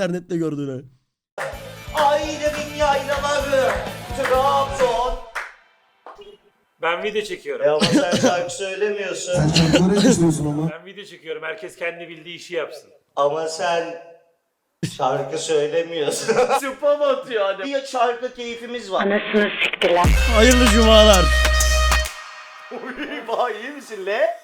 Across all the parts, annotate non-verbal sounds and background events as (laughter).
internette gördüğünü. Ailemin yaylaları Trabzon. Ben video çekiyorum. E ama sen şarkı söylemiyorsun. Sen şarkıları yazıyorsun ama. Ben video çekiyorum. Herkes kendi bildiği işi yapsın. Ama sen şarkı söylemiyorsun. (laughs) Spam atıyor hani. Bir şarkı keyfimiz var. Anasını siktiler. Hayırlı cumalar. Uy, Vay iyi misin le?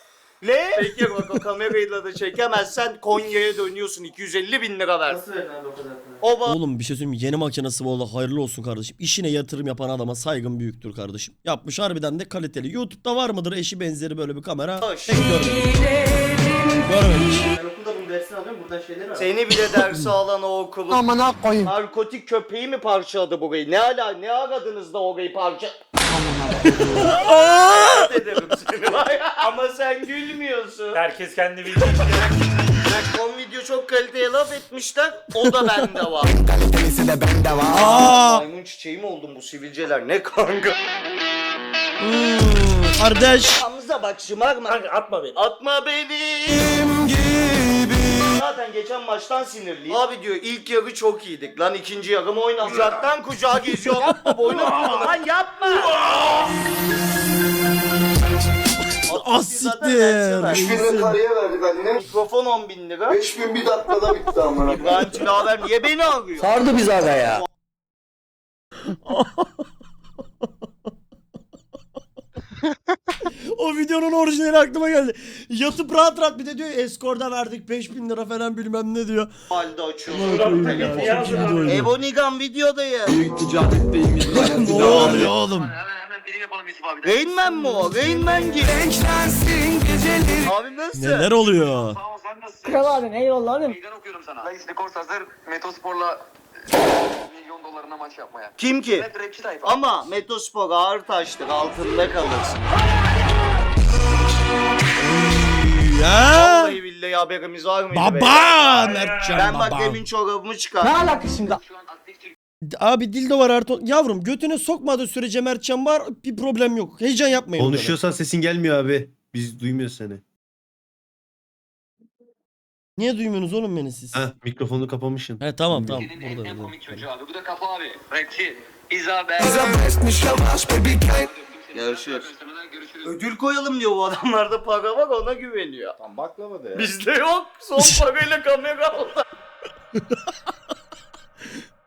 Le? Peki bak o kamerayla da çekemezsen Konya'ya dönüyorsun 250 bin lira ver. Nasıl verdin o kadar O ba- Oğlum bir şey söyleyeyim mi? Yeni makinesi bu arada hayırlı olsun kardeşim. İşine yatırım yapan adama saygım büyüktür kardeşim. Yapmış harbiden de kaliteli. YouTube'da var mıdır eşi benzeri böyle bir kamera? Hoş. Pek görmedim. Hiç. Ben okulda bunu dersini alıyorum buradan şeyler var. Seni bile dersi alan o okulun Amına koyayım. narkotik köpeği mi parçaladı burayı? Ne ala ne aradınız da orayı parça... ederim seni var ya. Ama sen gülmüyorsun. Herkes kendi bildiği son video çok kaliteye laf etmişler. O da bende var. Aa! Maymun çiçeği mi oldum bu sivilceler? Ne kanka? Hmm, kardeş. Hamza bak şımarma. Kanka atma beni. Atma gibi. Zaten geçen maçtan sinirliyim. Abi diyor ilk yarı çok iyiydik. Lan ikinci yarı mı oynadık? Kucaktan kucağa geziyor. yapma boynu tutma lan yapma. Ah Zaten versene. siktir. 3 bin lira karıya verdik annem. Mikrofon 10 bin lira. 5 bin bir dakikada bitti amına. İbrahim Tilaver niye beni arıyor? Sardı biz aga ya. (laughs) (laughs) O videonun orijinali aklıma geldi. Yatıp rahat rahat bir de diyor eskorda verdik 5000 lira falan bilmem ne diyor. Halde açıyor. Ulan koyayım ya, çok iyi video oyunu. Ebonigan videodayım. Ne oluyor oğlum? Rain Man mi o? Rain Man gibi. Abi nasıl? Neler oluyor? Kral abim eyvallah abim. Meydan okuyorum sana. Dayı Skors hazır Metospor'la dolarına maç yapmaya. Kim ki? Net rapçi tayfa. Ama Metospor ağır taştır altında kalırsın. Ya. Vallahi billahi haberimiz var mıydı? be? Baba Mertcan Ben bak baba. demin çorabımı çıkar. Ne alakası şimdi? Şu an aktif Abi dildo var Ertuğ. Yavrum götüne sokmadığı sürece Mertcan var bir problem yok. Heyecan yapmayın. o kadar. Konuşuyorsan sesin gelmiyor abi. Biz duymuyoruz seni. Niye duymuyorsunuz oğlum beni siz? Ha mikrofonu kapamışsın. He tamam tamam. Türkiye'nin en, Burada, en burada. komik çocuğu abi. Bu da kafa abi. Rapçi. Isabel. Görüşürüz. Ödül koyalım diyor bu adamlarda para var ona güveniyor. Tam baklava da ya. Bizde yok. Son (laughs) parayla kamera aldı.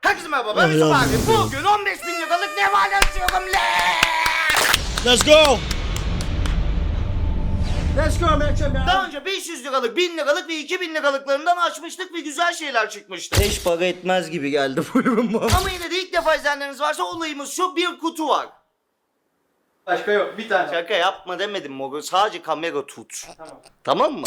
Herkese merhaba ben Ay Yusuf yavrum abi. ya. Bugün 15 bin liralık ne var le. Let's go. Let's go Mertcan Daha önce 500 liralık, 1000 liralık ve 2000 liralıklarından açmıştık ve güzel şeyler çıkmıştı. Hiç para etmez gibi geldi (laughs) bu ürün bana. Ama yine de ilk defa izleyenleriniz varsa olayımız şu bir kutu var. Başka yok bir tane. Şaka yapma demedim Mogo. Sadece kamera tut. Tamam. Tamam mı?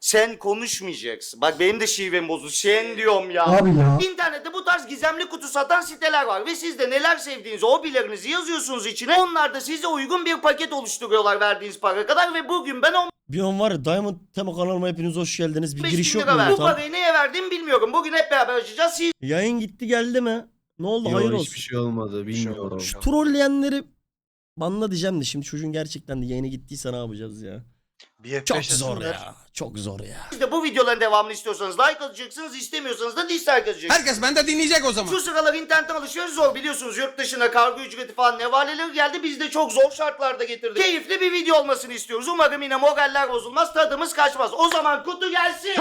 Sen konuşmayacaksın. Bak benim de şivem bozuldu. Sen diyorum ya. Abi ya. İnternette bu tarz gizemli kutu satan siteler var ve siz de neler sevdiğinizi, hobilerinizi yazıyorsunuz içine. Onlar da size uygun bir paket oluşturuyorlar verdiğiniz para kadar ve bugün ben Bir an var ya Diamond tema kanalıma hepiniz hoş geldiniz. Bir 15 giriş bin yok lira mu? verdim. Bu parayı neye verdiğimi bilmiyorum. Bugün hep beraber açacağız. Siz Yayın gitti geldi mi? Ne oldu? Hayır hiçbir olsun. şey olmadı bilmiyorum. Şu trolleyenleri banla diyeceğim de şimdi çocuğun gerçekten de yayına gittiyse ne yapacağız ya? Çok zor ya. Çok zor ya. de bu videoların devamını istiyorsanız like atacaksınız, istemiyorsanız da dislike atacaksınız. Herkes bende dinleyecek o zaman. Şu sıralar internetten alışveriş zor biliyorsunuz. Yurt dışına kargo ücreti falan nevaleler geldi. Biz de çok zor şartlarda getirdik. Keyifli bir video olmasını istiyoruz. Umarım yine moraller bozulmaz, tadımız kaçmaz. O zaman kutu gelsin.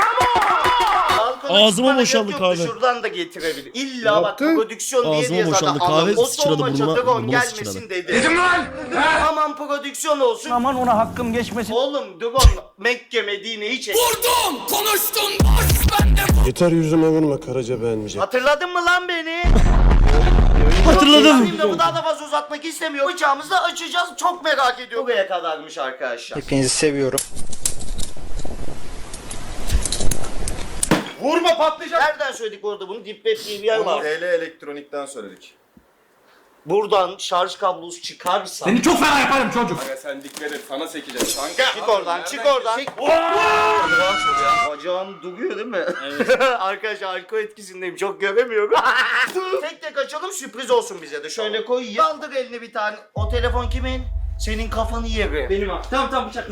Balkona Ağzıma çıkmana boşaldı gerek kahve. Şuradan da getirebilir. İlla bak prodüksiyon diye Ağzıma diye zaten boşaldı kahve, adam o sıçradı maça burnuma- drone burnuma gelmesin sıçradı. dedi. Dedim lan. Aman prodüksiyon olsun. Aman ona hakkım geçmesin. Oğlum drone Mekke Medine'yi çek. Yeter yüzüme vurma Karaca beğenmeyecek. Hatırladın mı lan beni? Hatırladım. Benim de bu daha da fazla uzatmak istemiyorum. Bıçağımızı da açacağız. Çok merak ediyorum. Buraya kadarmış arkadaşlar. Hepinizi seviyorum. Vurma patlayacak. Nereden söyledik orada bunu? Dipbet diye bir yer var. TL elektronikten söyledik. Buradan şarj kablosu çıkarsa. Seni çok fena yaparım çocuk. Aga sen dikkat et sana sekeceğiz kanka. Çık oradan, çık oradan. Çık. Bacağım duruyor değil mi? Evet. (laughs) Arkadaşlar alkol etkisindeyim. Çok göremiyorum. (laughs) tek tek açalım sürpriz olsun bize de. Şöyle koy. Kaldır elini bir tane. O telefon kimin? Senin kafanı yeri. Benim abi. Tamam tamam bıçak.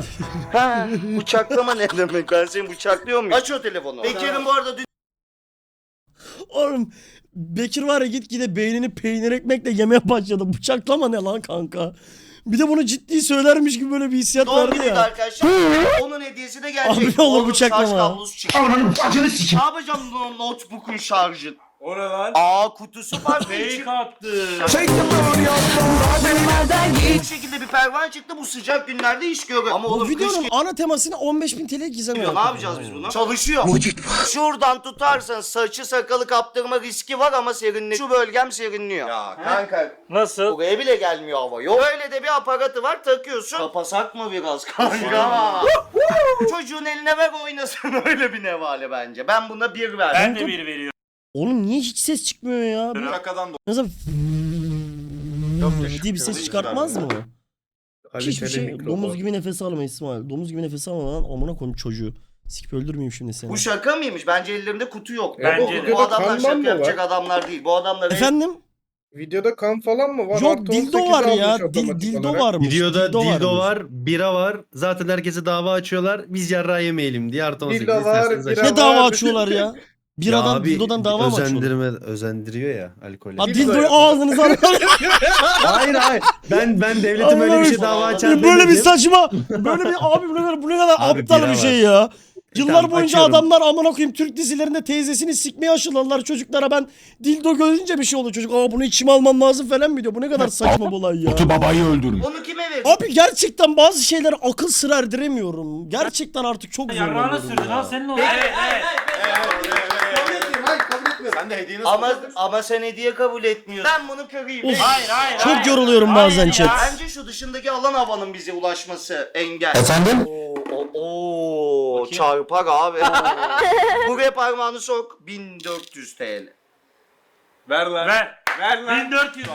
Ha, bıçaklama ne demek? Ben seni bıçaklıyor muyum? Aç o telefonu. Bekir'in bu arada dün Oğlum Bekir var ya gitgide beynini peynir ekmekle yemeye başladı. Bıçaklama ne lan kanka? Bir de bunu ciddi söylermiş gibi böyle bir hissiyat Doğum vardı günüydü ya. arkadaşlar. Onun hediyesi de gelecek. Abi ne olur Oğlum, bıçaklama. Şarj kablosu çıktı. Ne yapacağım bu notebook'un şarjı? O ne lan? Aa kutusu var. içi- Fake attı. Bu şekilde bir pervane çıktı bu sıcak günlerde iş görüyor. Ama Bu oğlum kış videonun ana temasını 15.000 TL gizem geliyor. Ne yapacağız biz bunu? Çalışıyor. Şuradan tutarsan saçı sakalı kaptırma riski var ama serinliyor. Şu bölgem serinliyor. Ya kanka. Nasıl? Buraya bile gelmiyor hava. Yok öyle de bir aparatı var takıyorsun. Kapasak mı biraz kanka? Çocuğun eline ver oynasın (laughs) öyle bir nevale bence. Ben buna bir verdim. Ben de bir veriyorum. Oğlum niye hiç ses çıkmıyor ya? Şakadan Mesela Yok, diye bir ses çıkartmaz mı? o? Hiçbir şey. mikrofon. Domuz gibi nefes alma İsmail. Domuz gibi nefes alma lan. Amına koyayım çocuğu. Sikip öldürmeyeyim şimdi seni. Bu şaka mıymış? Bence ellerinde kutu yok. Bence de. Bu adamlar şaka yapacak adamlar değil. Bu adamlar Efendim? Videoda kan falan mı var? Yok Artı dildo 18 var almış ya. otomatik Dil, dildo olarak. varmış. Videoda dildo, varmış. var, bira var. Zaten herkese dava açıyorlar. Biz yarrağı yemeyelim diye artı 18 Dildo var, isterseniz bira açın. Ne dava var. açıyorlar ya? (laughs) Bir Ya adam abi, dildodan dava mı özendirme, özendiriyor ya alkol. Ha Dildo dildoyu ağzınıza (laughs) hayır hayır. Ben ben devletim öyle bir şey dava açar Böyle bir demedim. saçma. Böyle bir abi bu ne kadar, bu ne kadar Abi aptal bira bir var. şey ya. Yıllar Tamam, boyunca açıyorum. adamlar amına koyayım Türk dizilerinde teyzesini sikmeye aşıladılar çocuklara ben dildo görünce bir şey oldu çocuk. Aa bunu içime almam lazım falan mı diyor. Bu ne kadar saçma bir olay ya. Onu kime verir? Abi gerçekten bazı şeyler akıl sır erdiremiyorum. Gerçekten artık çok Yarrağına zorlanıyorum sürdün ya. ha senin oldu. Evet, evet. Kabul Sen de hediyeni Ama ama sen hediye kabul etmiyorsun. Ben bunu kırayım. Of. Hayır hayır. Çok hayır. yoruluyorum bazen Hayır chat. ya. Bence şu dışındaki alan havanın bize ulaşması engel. Efendim? Oo, oo, Bakayım. çarpar abi. (laughs) Buraya parmağını sok. 1400 TL. Ver lan. Ver. Ver lan. 1400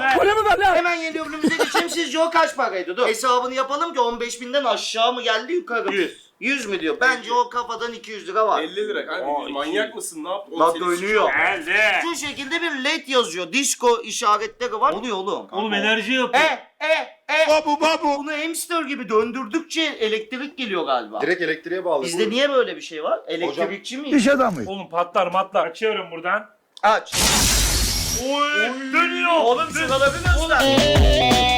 ver. Hemen yeni ürünümüze geçelim. Sizce o kaç paraydı? Dur. Hesabını yapalım ki 15 binden aşağı mı geldi yukarı mı? 100. 100 mü diyor? Bence o kafadan 200 lira var. 50 lira kanka. Aa, manyak mısın? Ne yaptın? Bak dönüyor. Geldi. Şu şekilde bir led yazıyor. Disco işaretleri var. Oluyor oğlum. Oğlum enerji E yapıyor. e e. Babu babu. Bunu hamster gibi döndürdükçe elektrik geliyor galiba. Direkt elektriğe bağlı. Bizde niye böyle bir şey var? Elektrikçi miyiz? Oğlum patlar matlar. Açıyorum buradan. Aç. Oy. Dönüyor. Oğlum şuraları göster.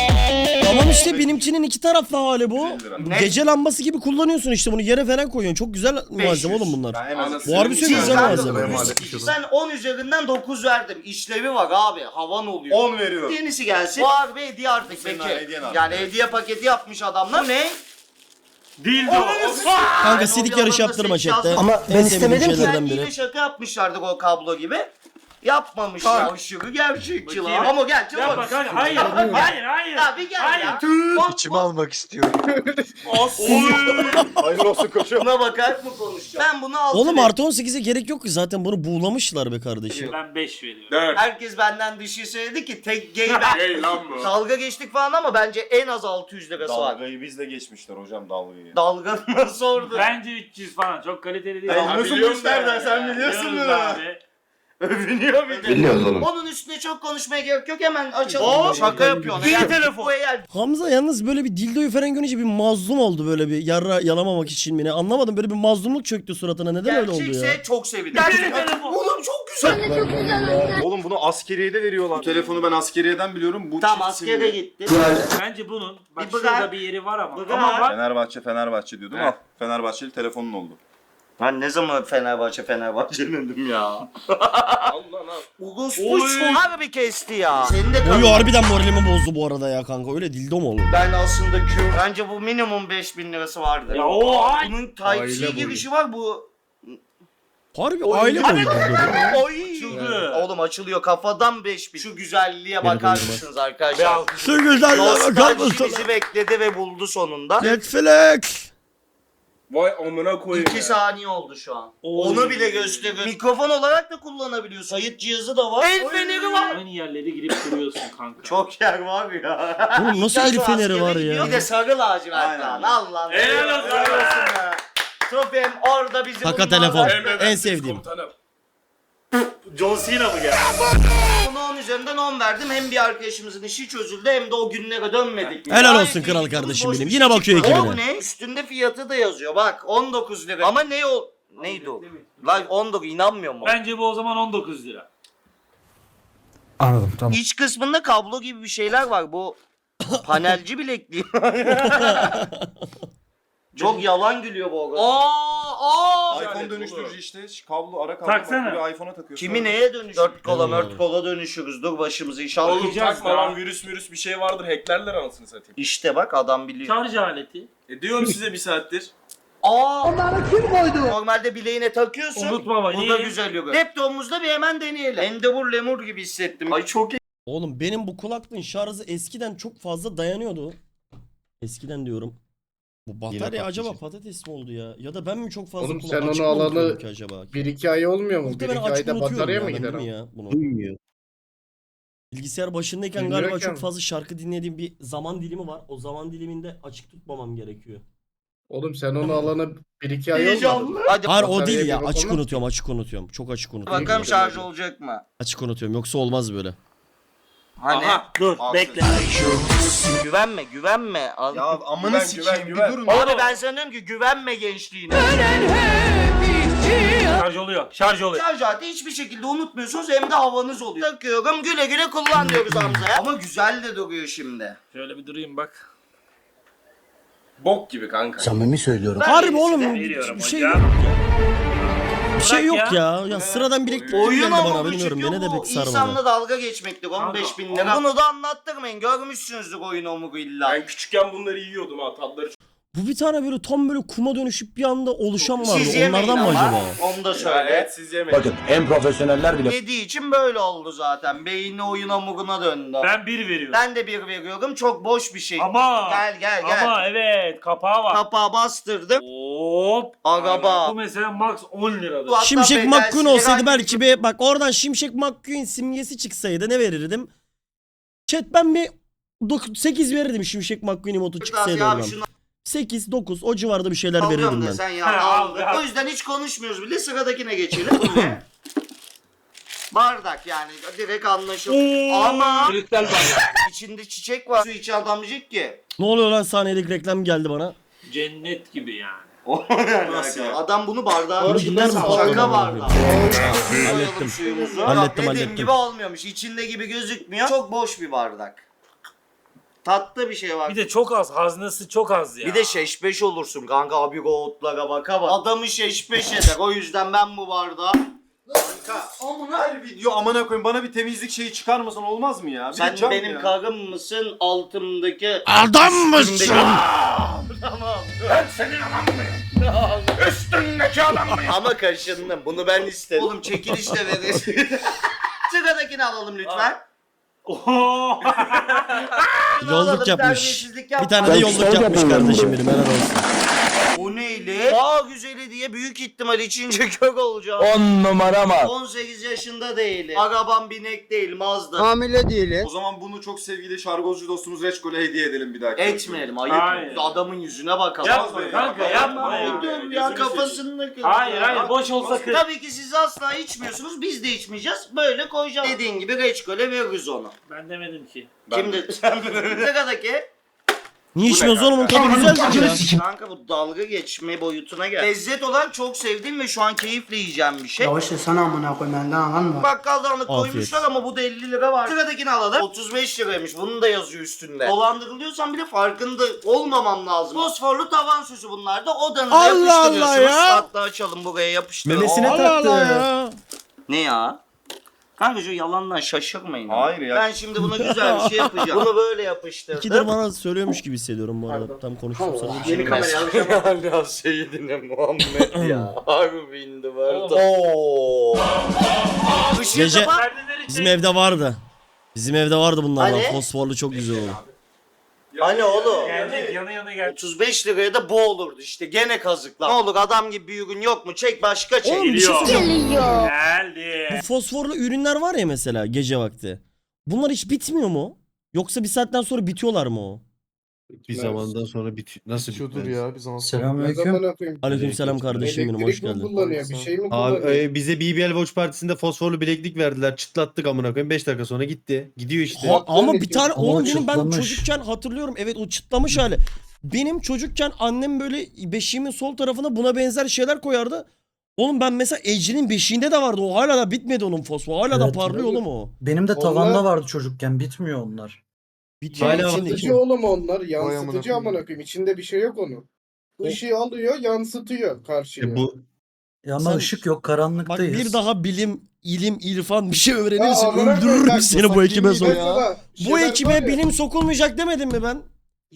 Tamam işte benimkinin iki taraflı hali bu. 50 lira. Ne? Gece lambası gibi kullanıyorsun işte bunu yere falan koyuyorsun. Çok güzel malzeme oğlum bunlar. Bu harbi söylüyor, güzel malzeme. Ben 10 üzerinden 9 verdim. İşlevi var abi. Havan oluyor. 10 veriyorum. Yenisi gelsin. Bu harbi hediye artık peki. Yani hediye paketi yapmış adamlar. Bu ne? Dildo. Kanka Yani sidik o yarışı yalanla yaptırma chatte. Ama En ben istemedim ki. biri. yine şaka yapmışlardı o kablo gibi. Yapmamışlar. Aşırı gerçekçi lan. Bakayım. Ama gel çabuk. Yapma kanka. Hayır. Hayır hayır. Ya bir gel Hayır. ya. İçime almak istiyorum. Hayırlı olsun koçum. Buna bakar mı konuşacağım? Ben bunu altı Oğlum veririm. artı 18'e gerek yok ki zaten bunu buğulamışlar be kardeşim. Ben 5 veriyorum. 4. Herkes benden bir şey söyledi ki tek gay ben. Hey lan bu. Dalga geçtik falan ama bence en az 600 lirası var. Dalgayı bizle geçmişler hocam dalgayı. Dalga nasıl (laughs) orada? Bence 300 falan. Çok kaliteli değil. Ben biliyorum ben. sen biliyorsun biliyoruz bunu. abi. (laughs) Övünüyor bir de. Biliyoruz oğlum. Onun üstüne çok konuşmaya gerek yok hemen açalım. Oo, şaka yapıyorsun. İyi telefon. Bu eğer Hamza yalnız böyle bir dildoyu falan görünce bir mazlum oldu böyle bir yarra yalamamak için mi ne anlamadım böyle bir mazlumluk çöktü suratına neden öyle oldu ya? gerçekse çok sevinirim. Gerçekten. Oğlum çok güzel. Oğlum bunu askeriyede veriyorlar. Bu telefonu ben askeriyeden biliyorum. Bu Tam çift askere simli. gitti. Bence bunun bak Bir bırak. şurada bir yeri var ama. Bırak. Ama bak Fenerbahçe Fenerbahçe diyordum. Al. Fenerbahçeli telefonun oldu. Ben ne zaman Fenerbahçe Fenerbahçe dedim ya. Allah Allah. Ugus Oy. bu çok harbi kesti ya. Senin de Oyu harbiden moralimi bozdu bu arada ya kanka öyle dildo mu olur? Ben aslında Q. Bence bu minimum 5000 lirası vardır. Ya o ay. Bunun Type-C Aile boyu. girişi var bu. Harbi aile boyu dildo. (laughs) Oy. Açıldı. Oğlum açılıyor kafadan 5000. Şu güzelliğe bakar mısınız arkadaşlar? Şu güzel bakar Nostalji bizi bekledi ve buldu sonunda. Netflix. Vay amına koyayım. 2 saniye oldu şu an. Oy. Onu bile gösteriyor. Mikrofon olarak da kullanabiliyorsun. Kayıt cihazı da var. El feneri var. Aynı yerlere girip duruyorsun kanka. (laughs) Çok yer var ya. Oğlum nasıl el feneri var ya? Bir de sarı lacivert Aynen. lan. Allah Helal olsun. be. Trofeim orada bizi Taka telefon. En sevdiğim. John Cena mı geldi? Buna 10 üzerinden 10 verdim. Hem bir arkadaşımızın işi çözüldü hem de o günlere dönmedik. Helal Gayet olsun iyi kral gidiyoruz, kardeşim boş benim. bir Yine şey bakıyor çıkmadı. ekibine. O ne? Üstünde fiyatı da yazıyor. Bak 19 lira. Ama ne o? Neydi o? Lan 19 inanmıyor mu? Bence bu o zaman 19 lira. Anladım tamam. İç kısmında kablo gibi bir şeyler var. Bu (coughs) panelci bilekliği. (laughs) Çok yalan gülüyor bu arada. Aa, aa. iPhone dönüştürücü işte. Kablo ara kablo. Taksana. Buraya iPhone'a takıyorsun. Kimi neye dönüş? Dört kola mört kola dönüşürüz. Dur başımızı inşallah. Oğlum Bakacağız takma lan virüs virüs bir şey vardır hacklerler anasını satayım. İşte bak adam biliyor. Şarj aleti. E diyorum size bir saattir. Aa! Onları kim koydu? Normalde bileğine takıyorsun. Unutma bak. Bu da güzel yok. Laptopumuzda bir hemen deneyelim. Endeavor lemur gibi hissettim. Ay çok iyi. Oğlum benim bu kulaklığın şarjı eskiden çok fazla dayanıyordu. Eskiden diyorum. Bu batarya patlayacak. acaba patates mi oldu ya? Ya da ben mi çok fazla Oğlum kullan- sen açık onu mı alalı unutuyorum ki acaba? 1-2 ay olmuyor mu? Muhtemelen 1-2 açık ayda unutuyorum batarya ya, mı ben gider değil mi ya bunu? Duymuyor. Bilgisayar başındayken Bilmiyorum galiba ki çok fazla şarkı dinlediğim bir zaman dilimi var. O zaman diliminde açık tutmamam gerekiyor. Oğlum sen onu alana 1-2 ay olmadı. Heyecanlı. Hadi Hayır o değil ya. Açık unutuyorum, açık unutuyorum. Çok açık unutuyorum. bakalım şarj olacak mı? Açık unutuyorum. Yoksa olmaz böyle. Hani? Aha dur Abi. bekle. Güvenme güvenme. Al. Ya amına Güven, sikeyim güven, bir güven. durun. Abi ben sana diyorum ki güvenme gençliğine. Şarj oluyor. Şarj oluyor. Şarj aleti hiçbir şekilde unutmuyorsunuz hem de havanız oluyor. Takıyorum güle güle kullan diyoruz Hamza'ya. Ama güzel de duruyor şimdi. Şöyle bir durayım bak. Bok gibi kanka. Samimi söylüyorum. Harbi oğlum veriyorum bir şey hocam. Bir şey yok ya. Ya sıradan bileklik gibi Oyun geldi bana bilmiyorum. çünkü Beni de bu pek sarmadı. insanla dalga geçmektir 15 bin lira. Bunu da anlattırmayın görmüşsünüzdür oyun omugu illa. Ben küçükken bunları yiyordum ha tatları Bu bir tane böyle tam böyle kuma dönüşüp bir anda oluşan vardı. Siz yemeyin Onlardan mı ama, acaba? Onu da söyle. Evet siz yemeyin. Bakın en profesyoneller bile Yediği için böyle oldu zaten. Beyni oyun omuguna döndü. Ben bir veriyorum. Ben de bir veriyorum. Çok boş bir şey. Ama. Gel gel gel. Ama evet kapağı var. Kapağı bastırdım. Hop. Araba. Bu mesela max 10 liradır. Hatta Şimşek bedelsiz McQueen olsaydı herhangi belki bir bak oradan Şimşek McQueen simgesi çıksaydı ne verirdim? Chat ben bir 8 verirdim Şimşek McQueen emotu çıksaydı Ya oradan. şunu 8 9 o civarda bir şeyler verirdim da ben. sen ya Ha, aldın. al, al. O yüzden hiç konuşmuyoruz bile sıradakine geçelim. Bu ne? (laughs) Bardak yani direkt anlaşılır. Ama içinde çiçek var. Su içi adam diyecek ki. Ne oluyor lan saniyelik reklam geldi bana. Cennet gibi yani. (laughs) Nasıl ya? Adam bunu bardağın Oğlum içinde bunlar mı Şaka bardağı? bardağı. Hallettim. Suyumuzu. Hallettim, Dediğim hallettim. gibi olmuyormuş. İçinde gibi gözükmüyor. Çok boş bir bardak. Tatlı bir şey var. Bir de çok az. Haznesi çok az ya. Bir de şeşbeş olursun kanka abi goğutlara baka bak. Adamı şeşbeş eder. O yüzden ben bu bardağı... Kanka amına... Her video amına koyayım bana bir temizlik şeyi çıkarmasan olmaz mı ya? Bir de Sen cam benim ya. karım mısın altımdaki... Adam mısın? Tamam. Ben senin adam mıyım? Üstündeki adam mıyım? Ama kaşındım. Bunu ben istedim. Oğlum çekiliş de veririz. (laughs) Sıradakini alalım lütfen. (laughs) Yolluk yapmış. Bir tane de yolluk yapmış kardeşim benim helal olsun. O neyle? Daha güzeli diye büyük ihtimal içince (laughs) kök olacağım. 10 numara mı? 18 yaşında değilim. Arabam binek değil Mazda. Hamile değiliz. O zaman bunu çok sevgili şargozcu dostumuz Reçkol'e hediye edelim bir dahaki. Etmeyelim ayıp. Hayır. Adamın yüzüne bakalım. Yapma kanka yapma ya. Dur ya kafasını kır. Hayır hayır boş olsa kır. Tabii ki siz asla içmiyorsunuz. Biz de içmeyeceğiz. Böyle koyacağız. Dediğin gibi reçkole veririz onu. Ben demedim ki. Kim dedi? Sen (laughs) Sıradaki. Niye içmiyoruz oğlum onun tadı güzeldir ya. Kanka bu dalga geçme boyutuna gel. Lezzet olarak çok sevdiğim ve şu an keyifle yiyeceğim bir şey. Yavaş sana amına koy benden anladın Bakkaldan alıp Afiyet. koymuşlar ama bu da 50 lira var. Sıradakini alalım. 35 liraymış. Bunun da yazıyor üstünde. Dolandırılıyorsan bile farkında olmamam lazım. Fosforlu tavan süsü bunlar da odanıza Allah yapıştırıyorsunuz. Allah ya. Hatta açalım buraya yapıştıralım. Memesine Allah taktı. Allah ya. Ne ya? Kanka şu yalandan şaşırmayın. Hayır ya. Ben şimdi buna güzel bir şey yapacağım. (laughs) Bunu böyle yapıştırdım. İkidir bana söylüyormuş gibi hissediyorum bu arada. Tam konuştuğum sırada bir şey Yeni yok. kamera Biraz şeyi dinle Muhammed (laughs) ya. Harbi indi vardı. Ooo. Gece- Bizim evde vardı. Bizim evde vardı bunlardan. Hani? Fosforlu çok güzel oldu. Hani oğlum? Gelecek yana yana gel. 35 liraya da bu olurdu işte gene kazıklar. Ne olur adam gibi bir ürün yok mu? Çek başka çek. Oğlum bir şey Geliyor. söyleyeceğim. Geldi. Bu fosforlu ürünler var ya mesela gece vakti. Bunlar hiç bitmiyor mu? Yoksa bir saatten sonra bitiyorlar mı o? Bir zamandan sonra bitiyor. Nasıl Bitiyordur bitmez? ya bir zaman sonra. Selamünaleyküm. Ne zaman atayım? Aleykümselam kardeşim benim hoş Elektrik mi geldin. kullanıyor? Bir şey mi Abi e, bize BBL Watch Partisi'nde fosforlu bileklik verdiler. Çıtlattık amına koyayım. 5 dakika sonra gitti. Gidiyor işte. Ha, ama bir tane Ama oğlum benim ben çıtlamış. çocukken hatırlıyorum. Evet o çıtlamış hali. Benim çocukken annem böyle beşiğimin sol tarafına buna benzer şeyler koyardı. Oğlum ben mesela Ecrin'in beşiğinde de vardı. O hala da bitmedi onun fosfor. Hala da Evet, parlıyor oğlum o. Benim de Onlar- tavanda vardı çocukken bitmiyor onlar. Hala içindeki. Yansıtıcı oğlum onlar. amına Yansıtıcı koyayım. amına koyayım. İçinde bir şey yok onun. Işığı alıyor, yansıtıyor karşıya. E bu Ya ama Sen- ışık yok Bak karanlıktayız. bir daha bilim, ilim, irfan bir şey Ya öğrenirsin. amına koyayım, Öldürürüm bak, seni bu sakın ekibe sonra. ya. Bu ekibe bilim sokulmayacak demedim mi ben?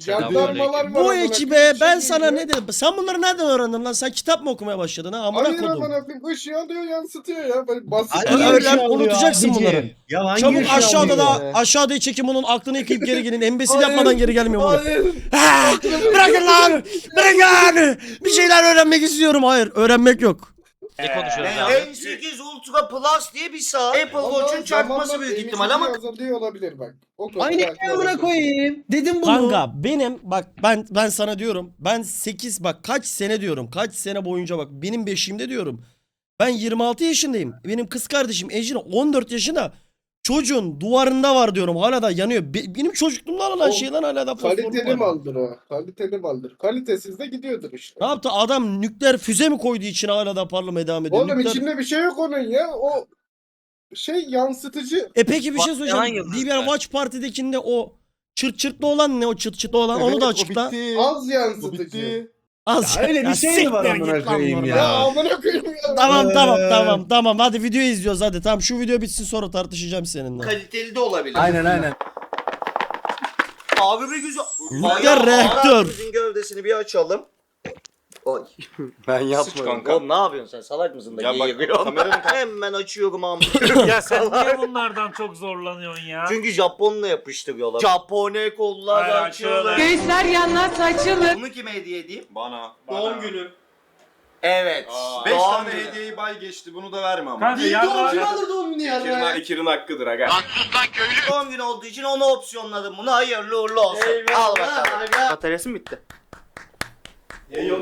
Var Bu ekibe koyayım, ben şey sana ne dedim? Sen bunları nereden öğrendin lan? Sen kitap mı okumaya başladın ha? Amına Hayır kodum. amına koyayım. Alıyor, yansıtıyor ya. Böyle basit. Öğren- ışığı alıyor unutacaksın abicim? bunları. Ya hangi Çabuk ışığı aşağıda alıyor? da aşağıda çekim onun aklını yıkayıp geri gelin. Embesi Hayır, yapmadan geri gelmiyor. Hayır. Ha, bırakın lan! Bırakın! Bir şeyler öğrenmek istiyorum. Hayır, öğrenmek yok. Ne konuşuyoruz N8 Ultra Plus diye bir saat. Apple Watch'un çarpması büyük ihtimal ama Azalıyor olabilir bak. O kadar Aynı belki amına koyayım. Dedim bunu. Kanka benim bak ben ben sana diyorum. Ben 8 bak kaç sene diyorum. Kaç sene boyunca bak benim beşiğimde diyorum. Ben 26 yaşındayım. Benim kız kardeşim Ejrin 14 yaşında. Çocuğun duvarında var diyorum. Hala da yanıyor. Be- benim çocukluğumda alınan O şeyden hala da fosforluk Kaliteli var. maldır o. Kaliteli maldır. Kalitesiz de gidiyordur işte. Ne yaptı? Adam nükleer füze mi koydu içine hala da parlamaya devam ediyor? Oğlum Nükleer- içinde bir şey yok onun ya. O şey yansıtıcı. E peki bir şey Yalan söyleyeceğim. yıldızlar. DBR Watch Party'dekinde o çırt çırtlı olan ne o çırt çıtlı olan onu da açıkla. O bitti. Az O yansıtıcı. Az. Ya öyle bir şey mi var amına git lan koyayım buradan. ya? Ya amına koyayım ya. Tamam Ee. tamam tamam tamam hadi video izliyoruz hadi tamam şu video bitsin sonra tartışacağım seninle. kaliteli de olabilir. Aynen aynen. Abi bir güzel. Nükleer Bayağı reaktör. Arabamızın gövdesini bir açalım. Oy. (laughs) Ben Yapma kanka. Oğlum ne yapıyorsun sen? Salak mısın da Ya bak, geğiriyorsun? kameranın- (laughs) Hemen açıyorum ama. (laughs) Ya sen niye bunlardan çok zorlanıyorsun ya? Çünkü Japonla yapıştırıyorlar. Japone kollar Hayır, açılır. açıyorlar. Göğüsler yanlar açılır. Bunu kime hediye edeyim? Bana. Doğum günüm. Evet. 5 Doğum tane günü. hediyeyi bay geçti bunu da verme ama. Kanka yardım alır doğum günü ya. İkir'in, İkir'in hakkıdır aga. Doğum günü olduğu için onu opsiyonladım. Bunu hayırlı uğurlu olsun. Al bakalım. Bataryası mı bitti?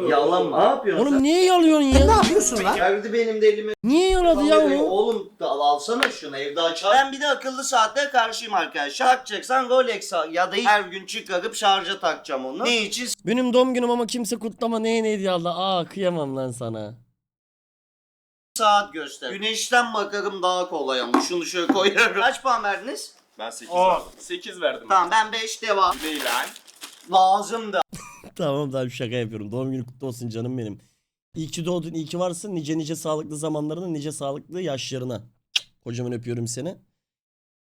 Yalan mı? Ne yapıyorsun Oğlum niye yalıyorsun ya? Ne yapıyorsun lan? Verdi benim de elime. Niye yaladı ya onu? Oğlum da- alsana şunu evde açar. Ben bir de akıllı saatte karşıyım arkadaşlar. Takacaksan Rolex al ya da her gün çıkarıp şarja takacağım onu. Ne için? Benim doğum günüm ama kimse kutlama neye ne hediye aldı? Aa kıyamam lan sana. Saat göster. Güneşten bakarım daha kolay ama şunu şöyle koyarım. Kaç puan verdiniz? Ben 8 O. verdim. 8 verdim. Tamam ben 5 devam. Değil lan. Lazımdı. Tamam tamam şaka yapıyorum. Doğum günü kutlu olsun canım benim. İyi ki doğdun, iyi ki varsın. Nice nice sağlıklı zamanlarına, nice sağlıklı yaşlarına. Kocaman öpüyorum seni.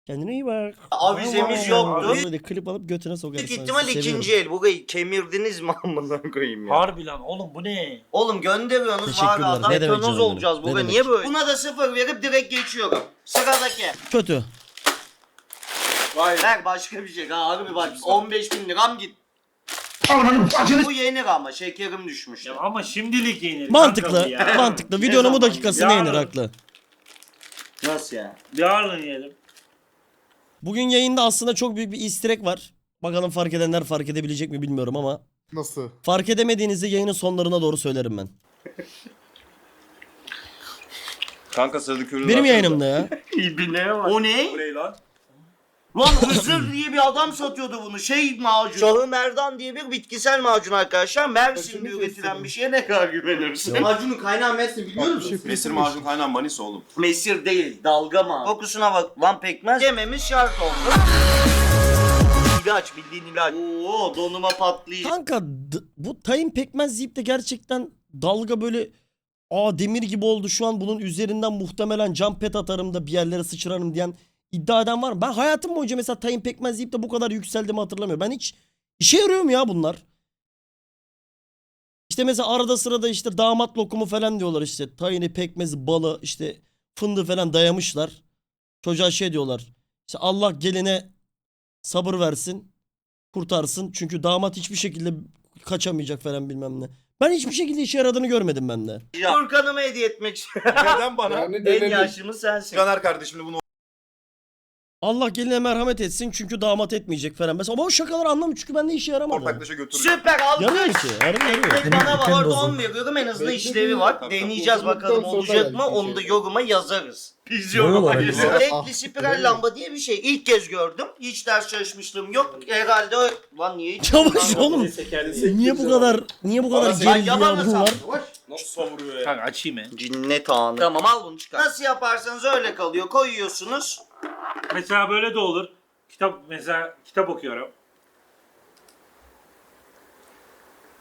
Kendine iyi bak. Avizemiz yoktu. Böyle klip alıp götüne sokarız. Büyük ihtimal Seviyorum. ikinci el. Burayı kemirdiniz mi (laughs) amına koyayım ya? Harbi lan oğlum bu ne? Oğlum gönderiyorsunuz var Teşekkürler. adam. Ne demek olacağız? Ne bugün. demek? Niye böyle? Buna da sıfır verip direkt geçiyorum. Sıradaki. Kötü. Vay. Ver başka bir şey. Ha harbi bak 15 bin liram git. Bu yenir ama şekerim düşmüş. Ya ama şimdilik yenir. Mantıklı. kanka bu ya. (laughs) Mantıklı. Videonun bu zaman? dakikasında Yarın. yenir haklı. Nasıl ya? Yarın yiyelim. Bugün yayında aslında çok büyük bir easter egg var. Bakalım fark edenler fark edebilecek mi bilmiyorum ama. Nasıl? Fark edemediğinizde yayının sonlarına doğru söylerim ben. Kanka sıradaki ürünü Benim yayınımda ya. (laughs) İbine bak. O ne? Bu ne lan? Lan (laughs) Hızır diye bir adam satıyordu bunu. Şey macun. Şahı Merdan diye bir bitkisel macun arkadaşlar. Mersin'de üretilen bir şeye ne kadar güvenirsin? Macunun kaynağı Mersin biliyor musun? Mesir macun kaynağı Manisa oğlum. Mesir değil, dalga mı? Kokusuna bak. Lan pekmez. Yememiz şart oldu. İlaç, bildiğin ilaç. Oo, donuma patlayacak. Kanka d- bu tayin pekmez yiyip de gerçekten dalga böyle aa demir gibi oldu şu an bunun üzerinden muhtemelen cam pet atarım da bir yerlere sıçrarım diyen iddia eden var mı? Ben hayatım boyunca mesela tayin pekmez yiyip de bu kadar yükseldiğimi hatırlamıyorum. Ben hiç işe yarıyor mu ya bunlar? İşte mesela arada sırada işte damat lokumu falan diyorlar işte. Tayini, pekmezi, balı işte fındığı falan dayamışlar. Çocuğa şey diyorlar. İşte Allah geline sabır versin kurtarsın. Çünkü damat hiçbir şekilde kaçamayacak falan bilmem ne. Ben hiçbir şekilde işe yaradığını görmedim ben de. Furkan'ıma hediye etmek için. Neden bana? Yani (laughs) en denedim. yaşlımız sensin. Caner kardeşimle bunu Allah geline merhamet etsin çünkü damat etmeyecek falan. Mesela ama o şakalar anlamı çünkü bende işe yaramadı. ortaklaşa götüreceğim. Süper alkış. Yarıyor ki. Harbi yarıyor. Ekmek bana var orada 10 veriyorum en azından işlevi var. Deneyeceğiz bakalım olacak mı onu da şey. yoruma yazarız. Vizyon Ne olarak ameliyatı. ya? Renkli spiral lamba diye bir şey. İlk kez gördüm. Hiç ders çalışmışlığım yok. Herhalde. Lan niye hiç... Yavaş oğlum. Niye bu kadar niye bu kadar geri bunlar? Nasıl savuruyor ya? Kanka açayım ya. Cinnet anı. Tamam al bunu çıkar. Nasıl yaparsanız öyle kalıyor. Koyuyorsunuz. Mesela böyle de olur. Kitap mesela kitap okuyorum.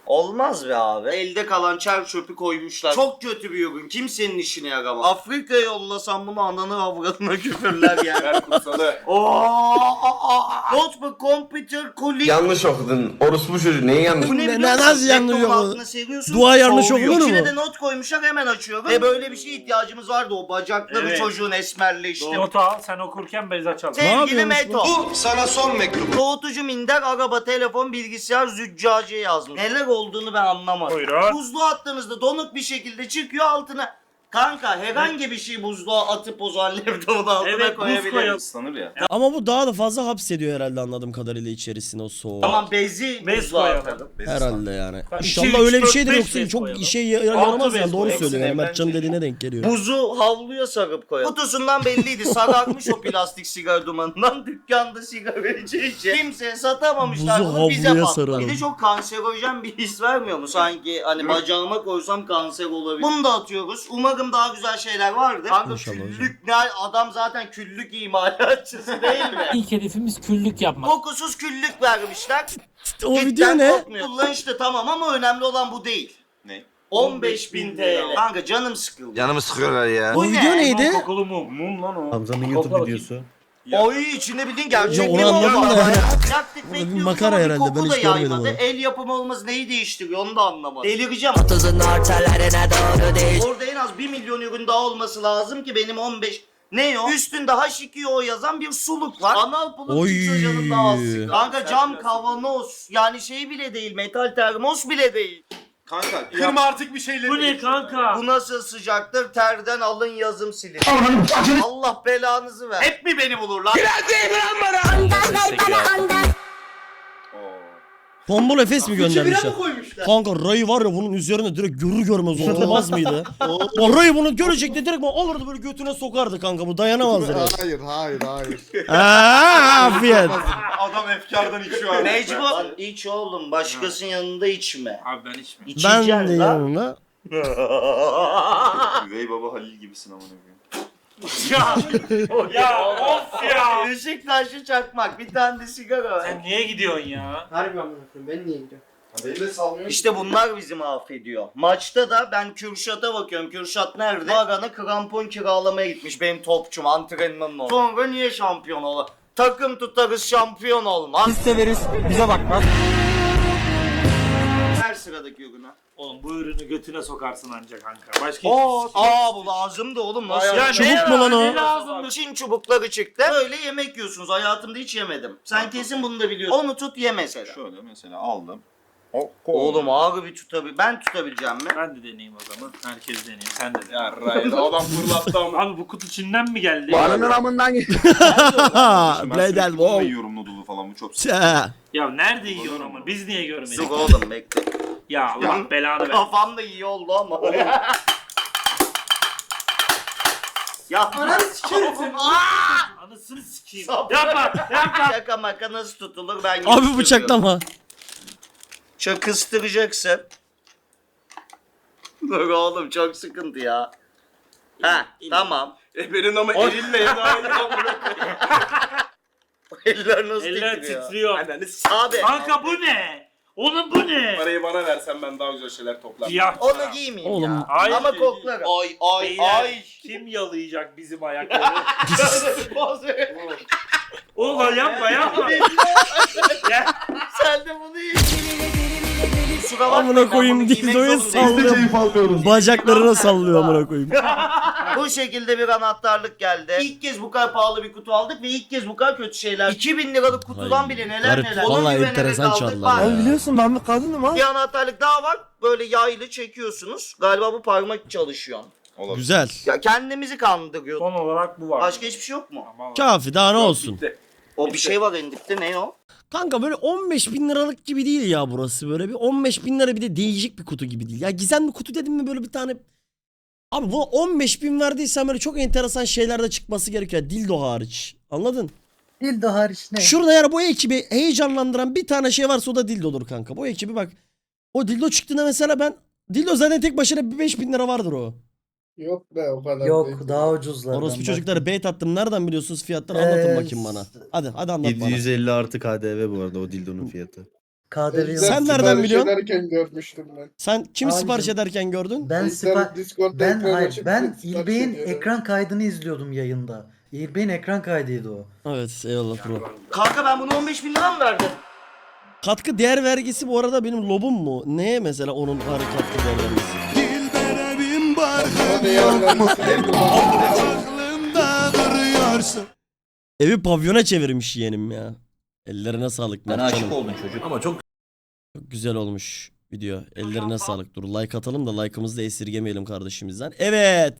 Olmaz be abi. Elde kalan çer çöpü koymuşlar. Çok kötü bir ürün. Kimsenin işine yaramaz. Afrika'ya yollasam bunu ananı avradına küfürler (laughs) yani. Ver kutsalı. Oo, Notebook, computer, kulik. Yanlış okudun. Orospu çocuğu neyi yanlış? Bu ne Ne- biliyor ne- musun? nasıl yanlış Laptopun okudun? altına seriyorsun, Dua yanlış soğuyor. okunur mu? İçine de not koymuşlar hemen açıyorum. Ve böyle bir şeye ihtiyacımız vardı o bacakları Evet. çocuğun esmerleşti. Notu al sen okurken bez açalım. Ne Sevgili yapıyormuş Meto. Bu sana son mektubu. Soğutucu minder, araba, telefon, bilgisayar, züccaciye yazmış. Neler olduğunu ben anlamadım. Buyurun. Buzluğa attığınızda donuk bir şekilde çıkıyor altına. Kanka herhangi bir şey buzluğa atıp o zaman (laughs) laptopun altına Evet, buz koyabiliriz. koyalım. Islanır ya. Ama bu daha da fazla hapsediyor herhalde anladığım kadarıyla içerisine o soğuğu. Tamam bezi Bez buzluğa koyalım. atalım. Herhalde yani. Bak, İnşallah iki, öyle üç, bir dört, şeydir beş yoksa bez çok koyalım. işe ya- Altı yaramaz bez yani doğru koyalım. söylüyor. Hepsini Mertcan'ın dediğine denk geliyor. Buzu havluya sarıp koyalım. Kutusundan belliydi. (laughs) Sararmış o plastik sigara dumanından. Dükkanda sigara içeceği için. Kimseye satamamışlar Buzu bunu bize havluya patladı. saralım. Bir de çok kanserojen bir his vermiyor mu? Sanki hani bacağıma koysam kanser olabilir. Bunu da atıyoruz. Umarım daha güzel şeyler vardır. Kanka İnşallah küllük ne? Adam zaten küllük imalatçısı (laughs) değil mi? İlk hedefimiz küllük yapmak. Kokusuz küllük vermişler. O Cidden video ne? kokmuyor. Kullanışlı tamam ama önemli olan bu değil. Ne? 15.000 TL. Kanka canım sıkıldı. Canımı sıkıyorlar ya. O Bu video ne? neydi? Kokulu mum. Mum lan o. Hamza'nın Kokla YouTube bakayım. videosu. Oy içinde bildiğin gerçek Ya onu anladım oldu. da yani. Yaktık bir (laughs) bekliyoruz makara ama bir herhalde, ben koku hiç da görmedim yaymadı. onu. El yapımı olması neyi değiştiriyor onu da anlamadım. Delireceğim. Orada en az 1 milyon ürün daha olması lazım ki benim 15 ne o? Üstünde H2O yazan bir suluk var. Anal pulun Oy. canım daha az sıkar. Kanka cam kavanoz yani şey bile değil metal termos bile değil. Kanka kırma artık bir şeyleri. Bu ne kanka? Bu nasıl sıcaktır? Terden alın yazım silin. Allah belanızı ver. Hep mi beni bulurlar? Tombul Efes mi göndermişler? koymuşlar? Kanka Ray var ya bunun üzerine direkt görür görmez olmaz mıydı? (laughs) o Ray bunu görecekti direkt alırdı böyle götüne sokardı kanka bu dayanamazdı. ya. Hayır hayır hayır. Aa, afiyet. Adam efkardan içiyor abi. Mecbur. İç oğlum başkasının yanında içme. Abi ben içmiyorum. Ben İçeceksin de lan. yanına. (laughs) Üvey baba Halil gibisin amına koyayım. (laughs) ya, ya of ya. Beşiktaşlı çakmak bir tane de sigara ver. Sen niye gidiyorsun ya? Harbi amına koyayım ben niye gidiyorum? Beni de salmıyor. İşte bunlar bizi mahvediyor. Maçta da ben Kürşat'a bakıyorum. Kürşat nerede? Bagan'a krampon kiralamaya gitmiş benim topçum antrenmanın oldu. Sonra niye şampiyon ola? Takım tutarız şampiyon olmaz. Biz severiz bize bakmaz. Her sıradaki ürüne. Oğlum bu ürünü götüne sokarsın ancak kanka. Başka Aa, şey. aa bu lazımdı oğlum nasıl? Yani? çubuk mu lan o? Ne lazım? Çin çubukları çıktı. Böyle yemek yiyorsunuz. Hayatımda hiç yemedim. Sen kesin bunu da biliyorsun. Onu tut ye mesela. Şöyle mesela aldım. O, Oğlum ağır bir tutabil. Ben tutabileceğim mi? Ben de deneyeyim o zaman. Herkes deneyeyim. Sen de dene. Ya Rayda adam fırlattı ama. (laughs) Abi bu kutu Çin'den mi geldi? Bledel wow. wow. yiyorum nodulu falan bu çok. (laughs) Ya nerede yiyor ama? Biz niye görmedik? Dur oğlum bekle. Ya Allah (laughs) belanı ver. Kafam da iyi oldu ama. ya ananı (laughs) sikerim Anasını sikeyim. Yapma yapma. Şaka maka nasıl tutulur ben Abi gösteriyorum. bıçaklama. Çok kıstıracaksın. Dur oğlum çok sıkıntı ya. Ha tamam. Eberin ama elinle ya daha iyi Eller nasıl Eller titriyor? titriyor. Ananı s*** Abi Kanka bu ne? Oğlum bu ne? Parayı bana versen ben daha güzel şeyler toplarım. Siyah. onu giymeyeyim Oğlum. ya. Hayır. Ama koklarım. Ay ay Beyler, Kim yalayacak bizim ayakları? (laughs) Oğlum yapma (laughs) yapma. Gel. Sen de bunu bakmayın, Amına koyayım zorundayım. sallıyor. Bacaklarına sallıyor amına koyayım. (laughs) Bu şekilde bir anahtarlık geldi. İlk kez bu kadar pahalı bir kutu aldık ve ilk kez bu kadar kötü şeyler. 2000 liralık kutudan bile neler garip. neler. Vallahi Ona güvenerek enteresan aldık. çaldılar Bak, ya. biliyorsun ben bir kadınım ha. Bir anahtarlık daha var. Böyle yaylı çekiyorsunuz. Galiba bu parmak çalışıyor. Olabilir. Güzel. Ya kendimizi kandırıyor. Son olarak bu var. Başka hiçbir şey yok mu? Kafi daha ne olsun. Bitti. O bir şey var endikte ne o? Kanka böyle 15 bin liralık gibi değil ya burası böyle bir 15 bin lira bir de değişik bir kutu gibi değil. Ya gizemli kutu dedim mi böyle bir tane Abi bu 15 bin verdiysen böyle çok enteresan şeyler de çıkması gerekiyor. Dildo hariç. Anladın? Dildo hariç ne? Şurada yani bu ekibi heyecanlandıran bir tane şey varsa o da dildo olur kanka. Bu ekibi bak. O dildo çıktığında mesela ben dildo zaten tek başına bir 5 bin lira vardır o. Yok be o kadar değil. Yok daha ucuzlar. Orospu çocuklara bait attım. Nereden biliyorsunuz fiyatları anlatın Ee, bakayım bana. Hadi hadi anlat bana. 750 artı KDV bu arada o dildonun fiyatı. KDV yok. Sen nereden sipariş biliyorsun? ederken görmüştüm ben. Sen kimi Abicim, sipariş ederken gördün? Ben sipa- ben hayır ben İlbey'in ekran kaydını izliyordum yayında. İlbey'in ekran kaydıydı o. Evet eyvallah bro. Kanka ben bunu 15 bin lira mı verdim? Katkı değer vergisi bu arada benim lobum mu? Neye mesela onun hari katkı değer vergisi? Bana değerlendirsin. Evi pavyona çevirmiş yeğenim ya. Ellerine sağlık Ben aşık oldum çocuk. Ama çok Çok güzel olmuş video. Ellerine sağlık. Dur like atalım da like'ımızı da esirgemeyelim kardeşimizden. Evet.